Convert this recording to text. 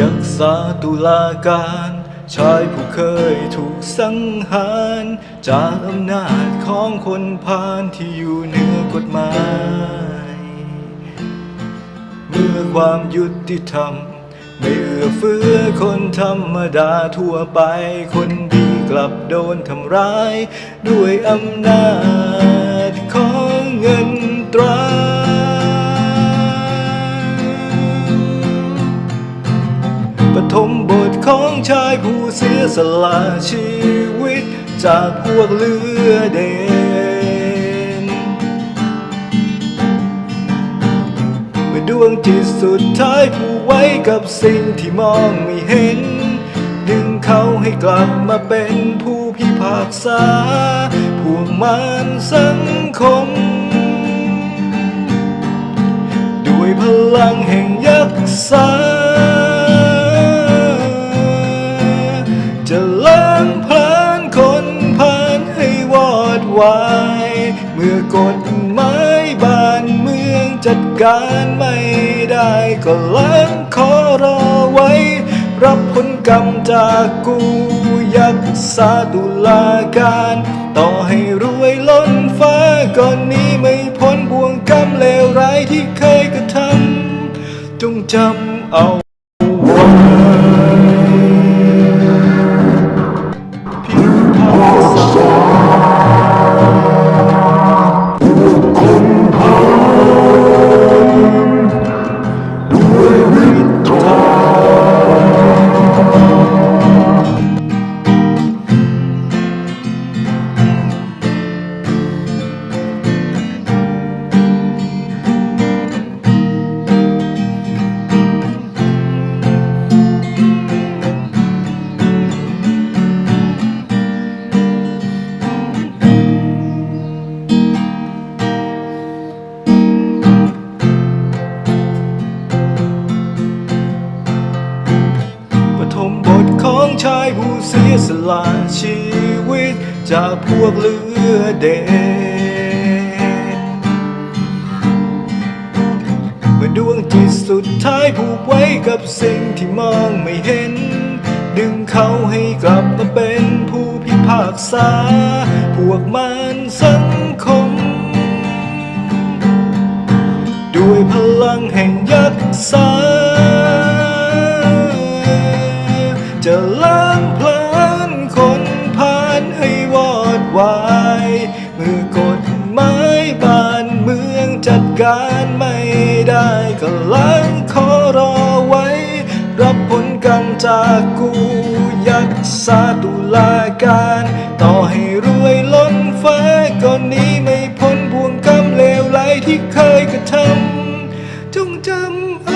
ยักษาตุลาการ ชายผู้เคยถูกสังหาร จากอำนาจของคนพาลที่อยู่เหนือกฎหมาย เมื่อความยุติธรรม ไม่เอื้อเฟื้อคนธรรมดาทั่วไป คนดีกลับโดนทำร้าย ด้วยอำนาจของเงินตรา ปฐมบทของชายผู้เสียสละชีวิต จากพวกเลือเด่นเมื่อดวงจิตสุดท้ายผูกไว้กับสิ่งที่มองไม่เห็น ดึงเขาให้กลับมาเป็นผู้พิพากษาพวกมารสังคมด้วยพลังแห่งยักษา เมื่อกฎหมายบ้านเมืองจัดการไม่ได้ก็ล้างขอรอไว้ รับผลกรรมจากกูยักษาตุลาการ ต่อให้รวยล้นฟ้าก่อนนี้ไม่พ้นบ่วงกรรมเลวร้ายที่เคยกระทำจงจำเอา ฐมบทของชายผู้เสียสละชีวิต จากพวกเลือเด่นเมื่อดวงจิตสุดท้ายผูกไว้กับสิ่งที่มองไม่เห็น ดึงเขาให้กลับมาเป็นผู้พิพากษา พวกมารสังคม ด้วยพลังแห่งยักษ์สา การไม่ได้ก็ล้างขอรอไว้ รับผลกรรมจากกูยักษ์าตุลาการ ต่อให้รวยล้นฟ้าก็นี้ไม่พ้นบ่วงกรรมเลวไหลที่เคยกระทำจงจำเอา